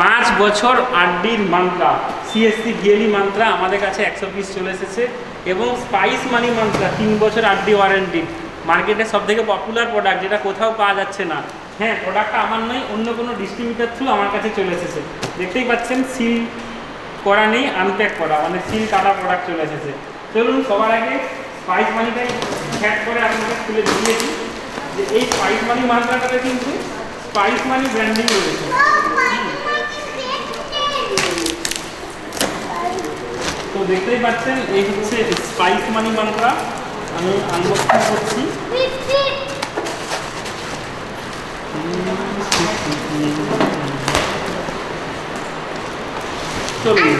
পাঁচ বছর আড্ডির মান্ত্রা সিএসসি ভিএলি মান্ত্রা আমাদের কাছে একশো পিস চলে এসেছে এবং স্পাইস মানি মান্ত্রা, তিন বছর আড্ডি ওয়ারেন্টি মার্কেটে সব থেকে পপুলার প্রোডাক্ট যেটা কোথাও পাওয়া যাচ্ছে না। হ্যাঁ প্রোডাক্টটা আমার নয়, অন্য কোনো ডিস্ট্রিবিউটার থ্রু আমার কাছে চলে এসেছে। দেখতেই পাচ্ছেন সিল করা নেই আনপ্যাক করা মানে সিল কাটা প্রোডাক্ট চলে এসেছে। চলুন, সবার আগে স্পাইস মানিটাই হ্যাক করে আপনাকে খুলে দিয়েছি যে এই স্পাইস মানি মান্ত্রাটাতে কিন্তু স্পাইস মানি ব্র্যান্ডিং রয়েছে। দেখতেই পাচ্ছেন, এই হচ্ছে স্পাইস মানি মান্ত্রা আমি আনবক্সিং করছি। চলুন।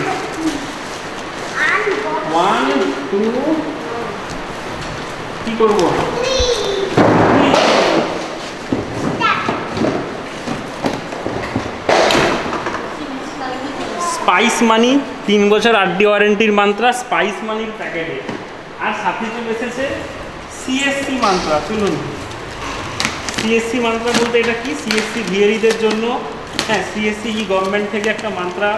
ওয়ান টু কি করব? স্পাইস মানি তিন বছর আড্ডি ওয়ারেন্টির মান্ত্রা স্পাইস মানির প্যাকেটে আর সাথে চলে এসেছে সিএসসি মান্ত্রা চলুন। সিএসসি মান্ত্রা বলতে এটা কি? সিএসসি ভিএরিদের জন্য। হ্যাঁ সিএসসি ই গভর্নমেন্ট থেকে একটা মান্ত্রা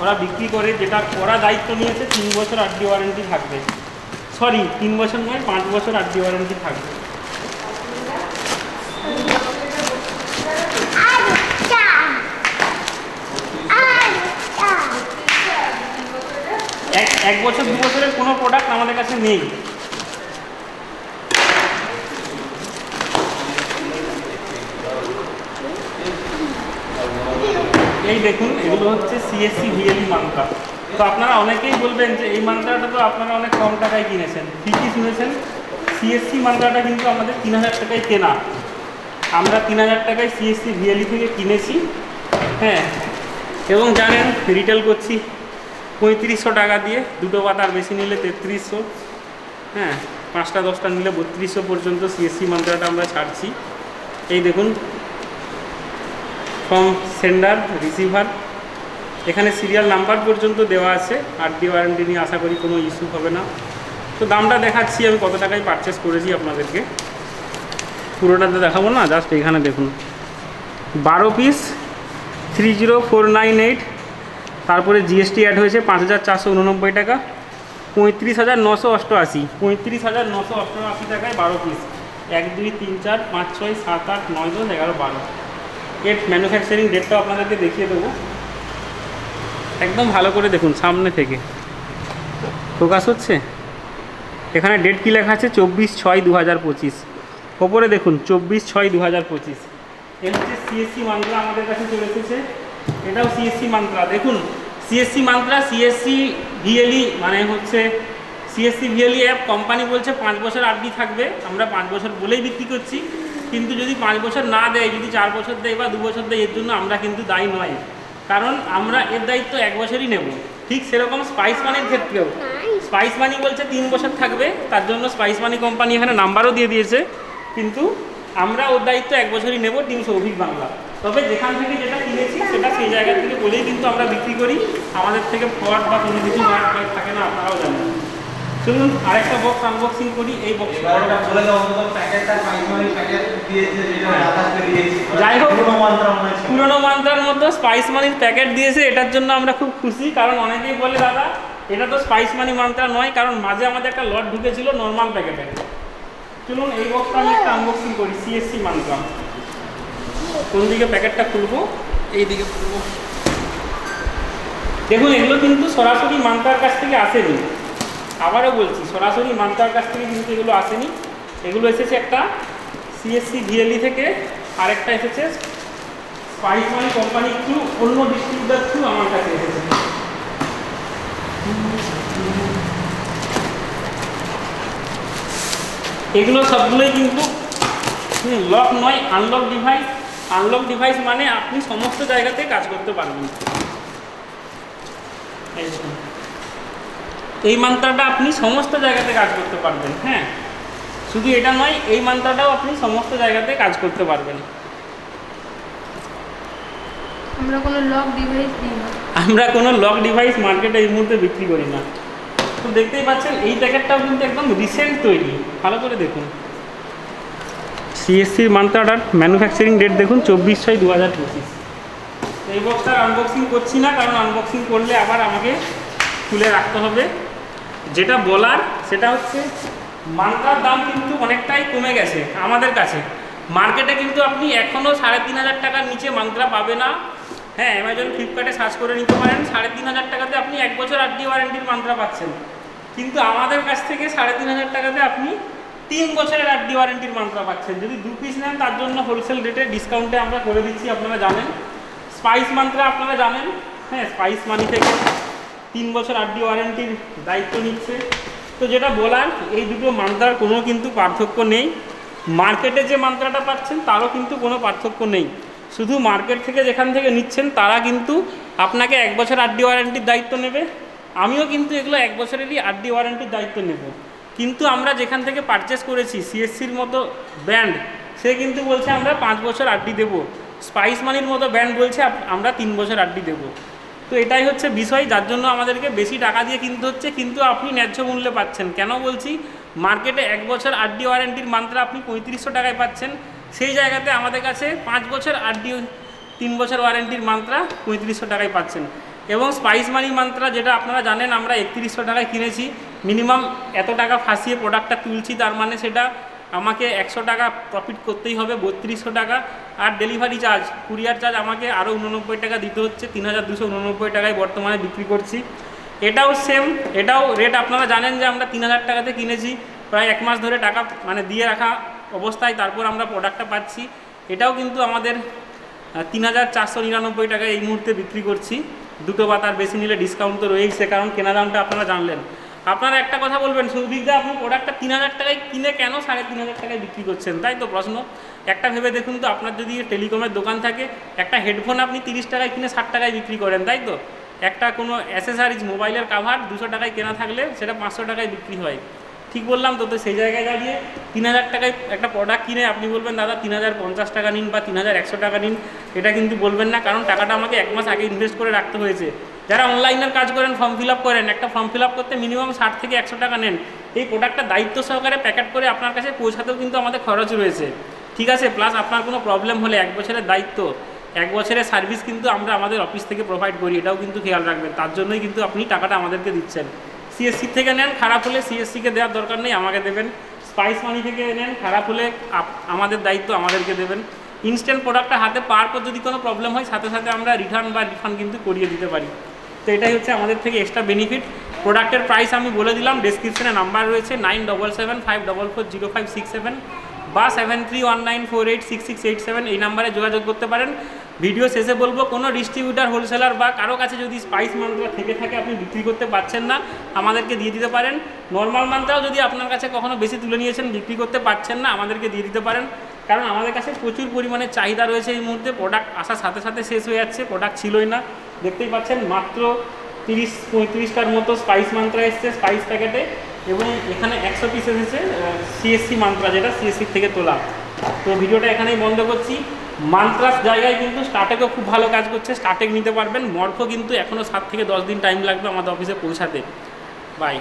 ওরা বিক্রি করে, যেটা ওরা দায়িত্ব নিয়েছে, তিন বছর আড্ডি ওয়ারেন্টি থাকবে। সরি তিন বছর নয়, পাঁচ বছর আড্ডি ওয়ারেন্টি থাকবে। এক এক বছর, দু বছরের কোনো প্রোডাক্ট আমাদের কাছে নেই। এই দেখুন, এগুলো হচ্ছে সিএসসি ভিএলই মান্ত্রা তো আপনারা অনেকেই বলবেন যে এই মান্ত্রাটা তো আপনারা অনেক কম টাকায় কিনেছেন। ঠিকই শুনেছেন সিএসসি মান্ত্রাটা কিন্তু আমাদের তিন হাজার টাকায় কেনা। আমরা তিন হাজার টাকায় সিএসসি ভিএলই থেকে কিনেছি হ্যাঁ এবং জানেন রিটেল করছি। পঁয়ত্রিশশো টাকা দিয়ে দুটো পাতার বেশি নিলে তেত্রিশশো হ্যাঁ পাঁচটা, দশটা নিলে বত্রিশশো পর্যন্ত সিএসসি মান্ত্রাটা আমরা ছাড়ছি। এই দেখুন ফ্রম সেন্ডার রিসিভার এখানে সিরিয়াল নাম্বার পর্যন্ত দেওয়া আছে আর ডি ওয়ারেন্টি নিয়ে আশা করি কোনো ইস্যু হবে না। তো দামটা দেখাচ্ছি, আমি কত টাকায় পারচেস করেছি আপনাদেরকে। পুরোটাতে দেখাবো না জাস্ট এখানে দেখুন। বারো piece three zero four nine eight তারপরে জিএসটি অ্যাড হয়েছে পাঁচ হাজার চারশো উননব্বই টাকা, পঁয়ত্রিশ হাজার নশো অষ্টআশি, পঁয়ত্রিশ হাজার নশো অষ্টআশি টাকায় বারো পিস এক, দুই, তিন, চার, পাঁচ, ছয়, সাত, আট, নয়, দশ, এগারো, বারো। এর ম্যানুফ্যাকচারিং ডেটটাও আপনাদেরকে দেখিয়ে দেবো। একদম ভালো করে দেখুন সামনে থেকে। ফোকাস হচ্ছে? এখানে ডেট কী লেখা আছে? চব্বিশ ছয় দু হাজার পঁচিশ। ওপরে দেখুন, চব্বিশ ছয় দু হাজার পঁচিশ। এর হচ্ছে সিএসসি মান্ত্রা আমাদের কাছে চলে এসেছে। এটাও সিএসসি মান্ত্রা দেখুন সিএসসি মান্ত্রা সিএসসি ভিএলই মানে হচ্ছে সিএসসি ভিএলই অ্যাপ কোম্পানি বলছে পাঁচ বছর আড্ডি থাকবে আমরা পাঁচ বছর বলেই বিক্রি করছি। কিন্তু যদি পাঁচ বছর না দেয় যদি চার বছর দেয় বা দু বছর দেয় এর জন্য আমরা কিন্তু দায়ী নয়। কারণ আমরা এর দায়িত্ব এক বছরই নেব। ঠিক সেরকম স্পাইস মানির ক্ষেত্রেও। স্পাইস মানি বলছে তিন বছর থাকবে তার জন্য স্পাইস মানি কোম্পানি এখানে নাম্বারও দিয়ে দিয়েছে। কিন্তু আমরা ওর দায়িত্ব এক বছরই নেব টিম সৌভিক বাংলা। তবে যেখান থেকে যেটা কিনেছি সেটা সেই জায়গা থেকে বলেই কিন্তু আমরা বিক্রি করি। আমাদের থেকে ফ্রড বা কোনো কিছু থাকে না আপনারাও জানেন। চলুন আরেকটা বক্স আনবক্সিং করি এই বক্স দিয়েছি যাই হোক। পুরোনো মান্ত্রার মতো স্পাইস মানির প্যাকেট দিয়েছে এটার জন্য আমরা খুব খুশি কারণ অনেকেই বলে দাদা এটা তো স্পাইস মানি মান্ত্রা নয় কারণ মাঝে আমাদের একটা লট ঢুকেছিল নর্মাল প্যাকেটে চলুন এই বক্সটা আমি একটা আনবক্সিং করি সিএসসি মান্ত্রা কোন দিকে প্যাকেটটা খুলবো? এই দিকে খুলবো। দেখুন, এগুলো কিন্তু সরাসরি মান্ত্রার কাছ থেকে আসেনি। আবারও বলছি, সরাসরি মান্তার কাছ থেকে কিন্তু এগুলো আসেনি। এগুলো এসেছে একটা সিএসসি ভিএলই থেকে আরেকটা এসেছে স্পাইস মানি কোম্পানি থ্রু অন্য ডিস্ট্রিবিউটার থ্রু আমার কাছে এসেছে। এগুলো সবগুলোই কিন্তু লক নয় আনলক ডিভাইস আনলক ডিভাইস মানে আপনি সমস্ত জায়গাতে কাজ করতে পারবেন। এই। মান্ত্রাটা আপনি সমস্ত জায়গাতে কাজ করতে পারবেন হ্যাঁ? শুধু এটা নয় এই মান্ত্রাটাও আপনি সমস্ত জায়গাতে কাজ করতে পারবেন। আমরা কোনো লক ডিভাইস দিই না। আমরা কোনো লক ডিভাইস মার্কেটে এই মুহূর্তে বিক্রি করি না। তো দেখতেই পাচ্ছেন এই প্যাকেটটাও কিন্তু একদম রিসেন্ট তৈরি। ভালো করে দেখুন। সিএসসির অর্ডার ম্যানুফ্যাকচারিং ডেট দেখুন চব্বিশ ছয় দু হাজার পঁচিশ। এই বক্সটার আনবক্সিং করছি না, কারণ আনবক্সিং করলে আবার আমাকে খুলে রাখতে হবে। যেটা বলার, সেটা হচ্ছে মান্ত্রার দাম কিন্তু অনেকটাই কমে গেছে আমাদের কাছে। মার্কেটে কিন্তু আপনি এখনও সাড়ে তিন হাজার টাকার নিচে মান্ত্রা পাবে না। হ্যাঁ অ্যামাজন ফ্লিপকার্টে সার্চ করে নিতে পারেন। সাড়ে তিন হাজার টাকাতে আপনি এক বছর আড্ডি ওয়ারেন্টির মান্ত্রা পাচ্ছেন। কিন্তু আমাদের কাছ থেকে সাড়ে তিন হাজার টাকাতে আপনি তিন বছরের আর ডি ওয়ারেন্টির মান্ত্রা পাচ্ছেন। যদি দু পিস নেন, তার জন্য হোলসেল রেটে ডিসকাউন্টে আমরা করে দিচ্ছি, আপনারা জানেন। স্পাইস মান্ত্রা আপনারা জানেন। হ্যাঁ স্পাইস মানি থেকে তিন বছর আর ডি ওয়ারেন্টির দায়িত্ব নিচ্ছে। তো যেটা বলার, এই দুটো মান্ত্রার কোনো কিন্তু পার্থক্য নেই। মার্কেটে যে মান্ত্রাটা পাচ্ছেন, তারও কিন্তু কোনো পার্থক্য নেই। শুধু মার্কেট থেকে যেখান থেকে নিচ্ছেন, তারা কিন্তু আপনাকে এক বছর আর ডি ওয়ারেন্টির দায়িত্ব নেবে। আমিও কিন্তু এগুলো এক বছরেরই আর ডি ওয়ারেন্টির দায়িত্ব নেব। কিন্তু আমরা যেখান থেকে পারচেস করেছি সিএসসির মতো ব্যান্ড সে কিন্তু বলছে আমরা পাঁচ বছর আড্ডি দেবো। স্পাইস মানির মতো ব্যান্ড বলছে আমরা তিন বছর আড্ডি দেবো। তো এটাই হচ্ছে বিষয়, যার জন্য আমাদেরকে বেশি টাকা দিয়ে কিনতে হচ্ছে, কিন্তু আপনি ন্যায্য মূল্যে পাচ্ছেন। কেন বলছি? মার্কেটে এক বছর আড্ডি ওয়ারেন্টির মাত্রা আপনি পঁয়ত্রিশশো টাকায় পাচ্ছেন। সেই জায়গাতে আমাদের কাছে পাঁচ বছর আড্ডি তিন বছর ওয়ারেন্টির মাত্রা পঁয়ত্রিশশো টাকায় পাচ্ছেন। এবং স্পাইস মানি মাত্রা, যেটা আপনারা জানেন, আমরা একত্রিশশো টাকায় কিনেছি। মিনিমাম এত টাকা ফাঁসিয়ে প্রোডাক্টটা তুলছি, তার মানে সেটা আমাকে একশো টাকা প্রফিট করতেই হবে, বত্রিশশো টাকা। আর ডেলিভারি চার্জ কুরিয়ার চার্জ আমাকে আরও উননব্বই টাকা দিতে হচ্ছে, তিন হাজার দুশো উননব্বই টাকায় বর্তমানে বিক্রি করছি। এটাও সেম এটাও রেট আপনারা জানেন যে আমরা তিন হাজার টাকাতে কিনেছি, প্রায় এক মাস ধরে টাকা মানে দিয়ে রাখা অবস্থায় তারপর আমরা প্রোডাক্টটা পাচ্ছি। এটাও কিন্তু আমাদের তিন হাজার চারশো নিরানব্বই টাকায় এই মুহূর্তে বিক্রি করছি। দুটো বা তার বেশি নিলে ডিসকাউন্ট তো রয়েছে কারণ কেনা দামটা আপনারা জানলেন। আপনারা একটা কথা বলবেন সৌভিকদা আপনি প্রোডাক্টটা তিন হাজার টাকায় কিনে কেন সাড়ে তিন হাজার টাকায় বিক্রি করছেন? তাই তো প্রশ্ন। একটা ভেবে দেখুন তো, আপনার যদি টেলিকমের দোকান থাকে, একটা হেডফোন আপনি তিরিশ টাকায় কিনে ষাট টাকায় বিক্রি করেন, তাই তো? একটা কোনো অ্যাসেসারিজ মোবাইলের কাভার দুশো টাকায় কেনা থাকলে সেটা পাঁচশো টাকায় বিক্রি হয়। ঠিক বললাম তো তো সেই জায়গায় দাঁড়িয়ে তিন হাজার টাকায় একটা প্রোডাক্ট কিনে আপনি বলবেন, দাদা, তিন হাজার পঞ্চাশ টাকা নিন বা তিন হাজার একশো টাকা নিন। এটা কিন্তু বলবেন না, কারণ টাকাটা আমাকে এক মাস আগে ইনভেস্ট করে রাখতে হয়েছে। যারা অনলাইনের কাজ করেন ফর্ম ফিল করেন, একটা ফর্ম ফিল করতে মিনিমাম ষাট থেকে একশো টাকা নেন। এই প্রোডাক্টটা দায়িত্ব সহকারে প্যাকেট করে আপনার কাছে পৌঁছাতেও কিন্তু আমাদের খরচ রয়েছে। ঠিক আছে? প্লাস আপনার কোনো প্রবলেম হলে এক বছরের দায়িত্ব, এক বছরের সার্ভিস কিন্তু আমরা আমাদের অফিস থেকে প্রোভাইড করি, এটাও কিন্তু খেয়াল রাখবেন। তার জন্যই কিন্তু আপনি টাকাটা আমাদেরকে দিচ্ছেন। সিএসসি থেকে নেন, খারাপ হলে সিএসসিকে দেওয়ার দরকার নেই, আমাকে দেবেন। স্পাইস মানি থেকে নেন, খারাপ হলে আমাদের দায়িত্ব আমাদেরকে দেবেন। ইনস্ট্যান্ট প্রোডাক্টটা হাতে পাওয়ার পর যদি কোনো প্রবলেম হয়, সাথে সাথে আমরা রিটার্ন বা রিফান্ড কিন্তু করিয়ে দিতে পারি। তো এটাই হচ্ছে আমাদের থেকে এক্সট্রা বেনিফিট প্রোডাক্টের প্রাইস আমি বলে দিলাম ডেসক্রিপশনে নাম্বার রয়েছে nine double seven five double four zero five six seven বা seven three one nine four eight six six eight seven এই নাম্বারে যোগাযোগ করতে পারেন। ভিডিও শেষে বলব, কোনো ডিস্ট্রিবিউটার হোলসেলার বা কারও কাছে যদি স্পাইস মান্ত্রা থেকে থাকে, আপনি বিক্রি করতে পারছেন না, আমাদেরকে দিয়ে দিতে পারেন। নর্মাল মান্ত্রাও যদি আপনার কাছে কখনো বেশি তুলে নিয়েছেন, বিক্রি করতে পারছেন না, আমাদেরকে দিয়ে দিতে পারেন। কারণ আমাদের কাছে প্রচুর পরিমাণে চাহিদা রয়েছে এই মুহূর্তে প্রোডাক্ট আসার সাথে সাথে শেষ হয়ে যাচ্ছে প্রোডাক্ট ছিলই না। দেখতেই পাচ্ছেন, মাত্র তিরিশ পঁয়ত্রিশটার মতো স্পাইস মান্ত্রা এসছে স্পাইস প্যাকেটে এবং এখানে একশো পিস এসেছে সিএসসি মান্ত্রা যেটা সিএসসি থেকে তোলা। তো ভিডিওটা এখানেই বন্ধ করছি। মান্ত্রাস জায়গায় কিন্তু স্টার্টেকও খুব ভালো কাজ করছে স্টার্টেক নিতে পারবেন। মর্ফ কিন্তু এখনও সাত থেকে দশ দিন টাইম লাগবে আমাদের অফিসে পৌঁছাতে। বাই